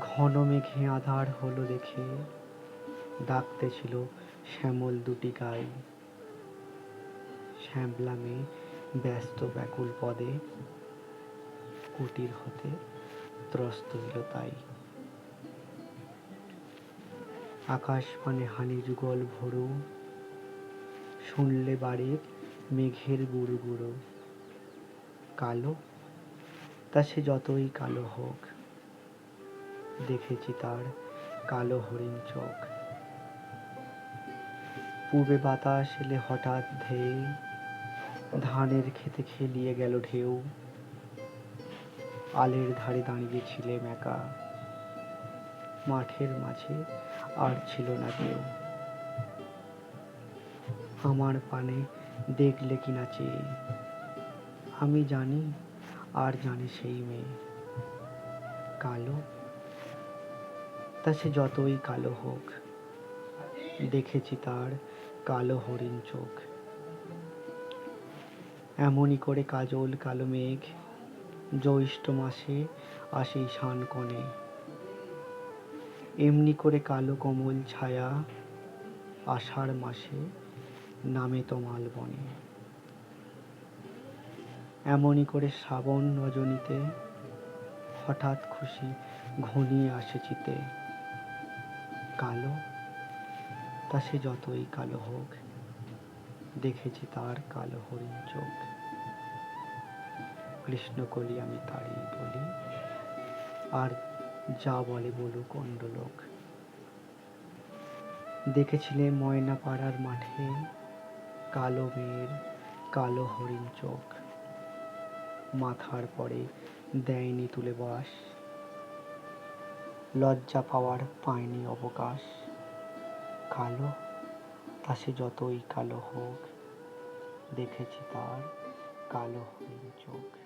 ঘন মেঘে আধার হলো দেখে। ডাকতেছিল শ্যামল দুটি গাই। শ্যামলা মেয়ে ব্যস্ত ব্যাকুল পদে কুটির হতে ত্রস্ত হইল তাই। আকাশ মানে হানি যুগল ভরু, শুনলে বাড়ির মেঘের গুরু গুরু কালো, তা সে যতই কালো হোক। দেখেছি তার কালো হরিণ চোখ। পূবে বাতাস এলে হঠাৎ ধেয়ে ধানের খেতে খেলিয়ে গেল ঢেউ। আলের ধারে দাঁড়িয়ে দাঁড়িয়েছিলেম একা। মাঠের মাঝে আর ছিল না কেউ। আমার পানে দেখলে কিনা চেয়ে। আমি জানি আর জানে সেই মেয়ে। কালো তা সে যতই কালো হোক, দেখেছি তার কালো হরিণ চোখ। এমনই করে কাজল, কালো মেঘ, জ্যৈষ্ঠ মাসে আসে ঈশান কোণে। এমনি করে কালো কমল ছায়া আষাঢ় মাসে নামে তমাল বনে। এমনই করে শ্রাবণ রজনীতে হঠাৎ খুশি ঘনিয়ে আসে চিতে। কালো, তা সে যতই কালো হোক, দেখেছি তার কালো হরিণ চোখ। কৃষ্ণকলি আমি তারই বলি, আর যা বলে বলুক অন্য লোক। দেখেছিলে ময়না পাড়ার মাঠে কালো মেয়ের কালো হরিণ চোখ। মাথার পরে দেয়নি তুলে বাস লজ্জা পাওয়ার পায়নি অবকাশ। কালো, তা সে যতই কালো হোক, দেখেছি তার কালো হরিণ চোখ।